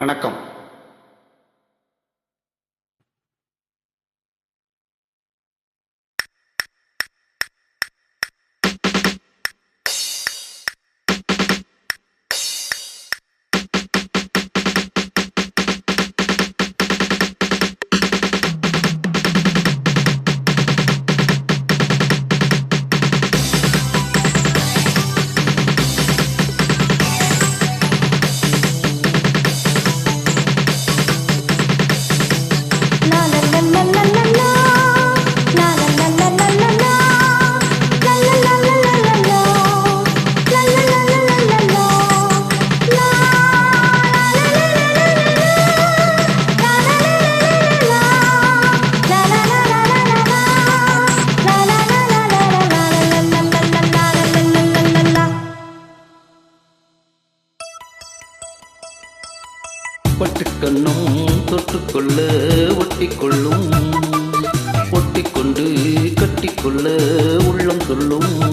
வணக்கம். பட்டுக்கண்ணும் தொட்டுக்கொள்ள ஒட்டிக்கொள்ளும். ஒட்டிக்கொண்டு கட்டிக்கொள்ள உள்ளம் சொல்லும்.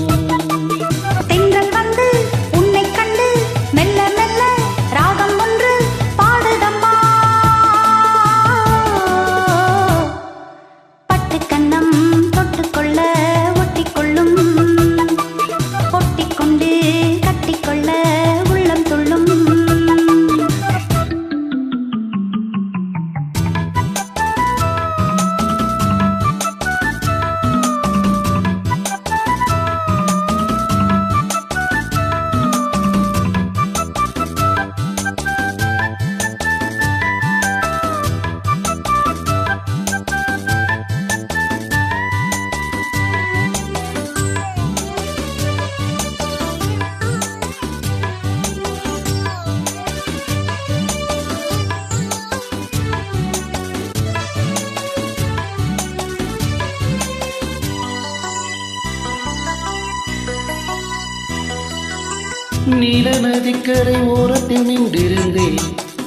நீல நதிக்கரை ஓரத்தில் நின்றிருந்தேன்.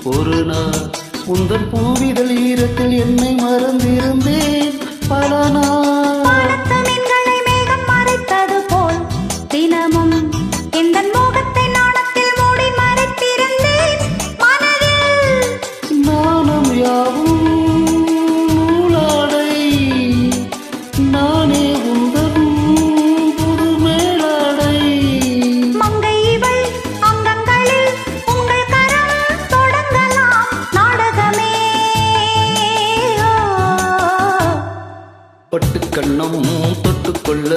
ஒரு நாள் உந்தன் பூவிதழ் ஈரத்தில் என்னை மறந்து பட்டு கண்ணம் தொட்டுக்கொள்ள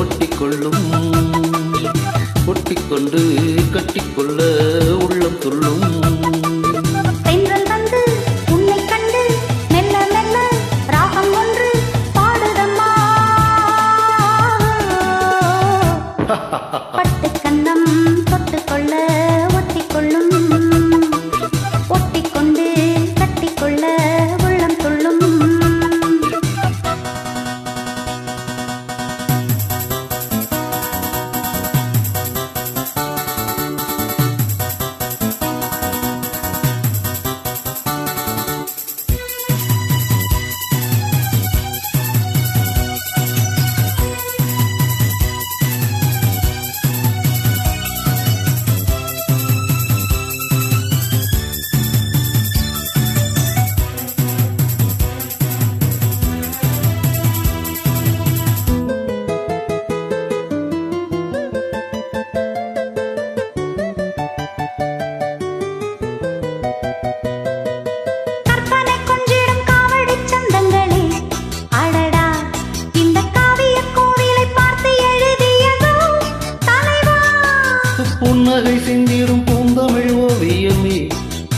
ஒட்டிக்கொள்ளும் ஒட்டிக்கொண்டு கட்டிக்கொள்ள உள்ளம் துள்ளும் Ha ha ha! புன்னகை செந்திடும் பூந்தமிழ் ஓவியமே.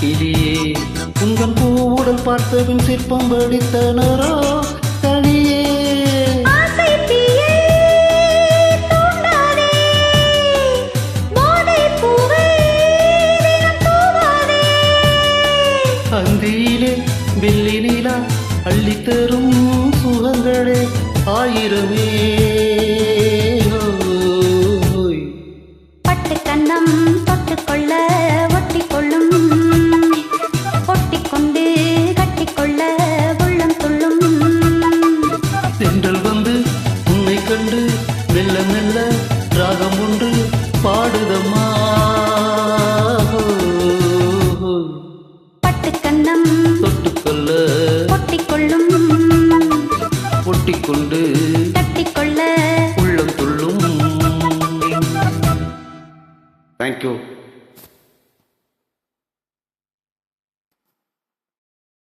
இதையே உங்கள் பூவுடல் பார்த்தபின் சிற்பம் படித்தனரா தனியே. அந்தியிலே வெள்ளி நிலா அள்ளித்தரும் சுகங்களே. ஆயிரமே.